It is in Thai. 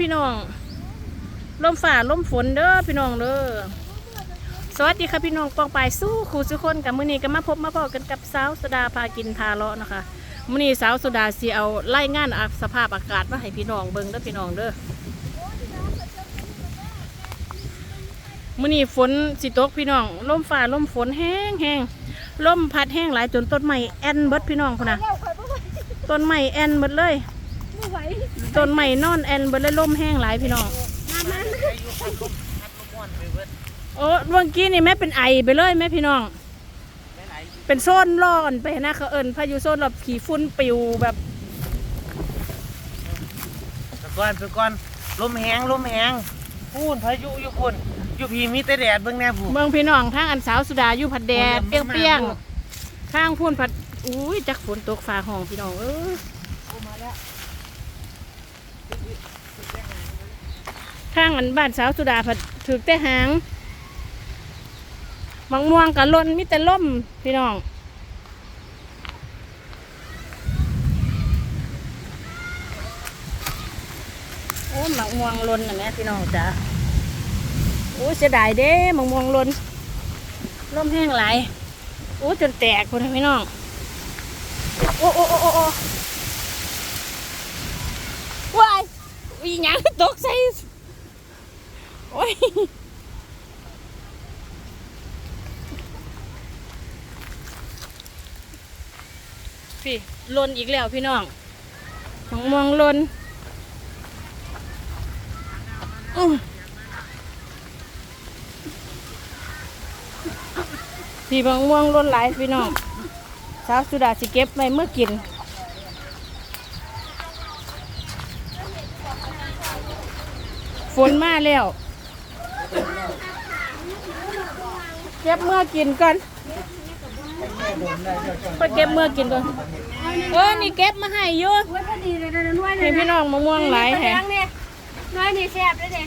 พี่น้องลมฝ่าลมฝนเด้อพี่น้องเด้อสวัสดีค่ะพี่น้องปองปายสู้ครูสุคนกับมื้อนี้ก็มาพบมาพอกันกับสาวสดาพากินทาเลาะนะคะมื้อนี้สาวสดาสิเอาไล่งานอาสภาพอากาศมาให้พี่น้องเบิ่งเด้อพี่น้องเด้อมื้อนี้ฝนสิตกพี่น้องลมฝ่าลมฝนแห้งแห้งลมพัดแห้งหลายจนต้นไม้แอนเบิดพี่น้องพุ่นน่ะต้นไม้แอนเบิดเลย บ่ไหวต้นไม้นอนแอนเบิดเลยลมแห้งหลายพี่น้องน้ำมันโอ้เมื่อกี้นี่แม่เป็นไอไปเลยแม่พี่น้อง เป็นโซนร้อนไปนะเขาเอิญพายุโซนแบบขี่ฝุ่นปิวแบบไปก่อนไปก่อนลมแหงลมแหงพูนพายุอยู่คนอยู่พีมีแต่แดดเบิ่งแน่ผู้เมืองพี่น้องทางอันสาวสุดาอยู่ผัดแดดโอ้เปยรี้ยงมากๆข้างพุ่นผัดอุ้ยจักฝนตกฟ้าห้องพี่น้องเออ ข้างอันบ้านสาวสุดาผัดถือแต่หางบางม่วงกับลนมีแต่ล่มพี่น้องโอ้หมักม่วงลนน่ะแม่พี่น้องจ้าโอ้เสียดายเด้หมักม่วงลนล่มแห้งหลโอ้จนแตกคนพี่น้องโอ้โอ้โอ้โอ้โอ้ว้ายอีหยังตกใส่ โอ้ยพี่ลนอีกแล้วพี่น้องมักม่วงลนพี่บางม่วงล้นหลายพี่น้องสาวสุดาสิเก็บไว้เมื่อกินฝนมาแล้ว เก็บเมื่อกินก่อนไปเก็บเมื่อกินก่อน เออ นี่เก็บมาให้อยุ่โอ้ยพอดีเลยนะน้อยให้พี่น้องมะม่วงหลายแฮะเนี่ยน้อยนี่แซ่บเลยเนี่ย